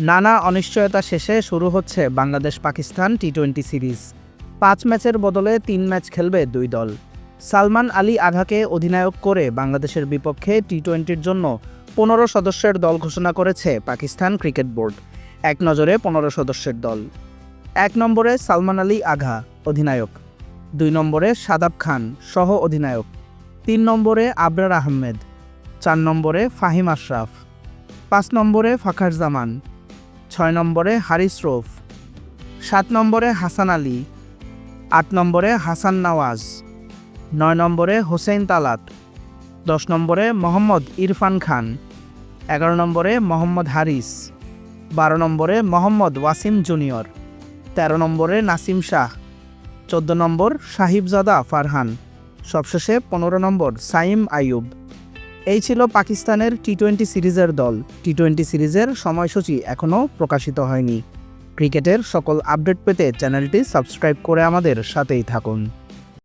নানা অনিশ্চয়তা শেষে শুরু হচ্ছে Bangladesh Pakistan T twenty series. পাঁচ ম্যাচের বদলে তিন ম্যাচ খেলবে দুই দল। সালমান আলী আঘাকে অধিনায়ক করে বাংলাদেশের বিপক্ষে টি টোয়েন্টির জন্য পনেরো সদস্যের দল ঘোষণা করেছে পাকিস্তান ক্রিকেট বোর্ড। এক নজরে পনেরো সদস্যের দল। এক নম্বরে সালমান আলী আঘা, অধিনায়ক। দুই নম্বরে সাদাব খান, সহ অধিনায়ক। তিন নম্বরে আবরার আহমেদ। চার নম্বরে ফাহিম আশরাফ। পাঁচ নম্বরে ফাখার জামান। ছয় নম্বরে হারিস রৌফ, সাত নম্বরে হাসান আলী, আট নম্বরে হাসান নওয়াজ, নয় নম্বরে হোসেন তালাত, দশ নম্বরে মোহাম্মদ ইরফান খান, এগারো নম্বরে মোহাম্মদ হারিস, বারো নম্বরে মোহাম্মদ ওয়াসিম জুনিয়র, তেরো নম্বরে নাসিম শাহ, চোদ্দ নম্বর সাহিবজাদা ফারহান, সবশেষে পনেরো নম্বর সাইম আইয়ুব। এই ছিল পাকিস্তানের টি টোয়েন্টি সিরিজের দল। টি টোয়েন্টি সিরিজের সময়সূচি এখনও প্রকাশিত হয়নি। ক্রিকেটের সকল আপডেট পেতে চ্যানেলটি সাবস্ক্রাইব করে আমাদের সাথেই থাকুন।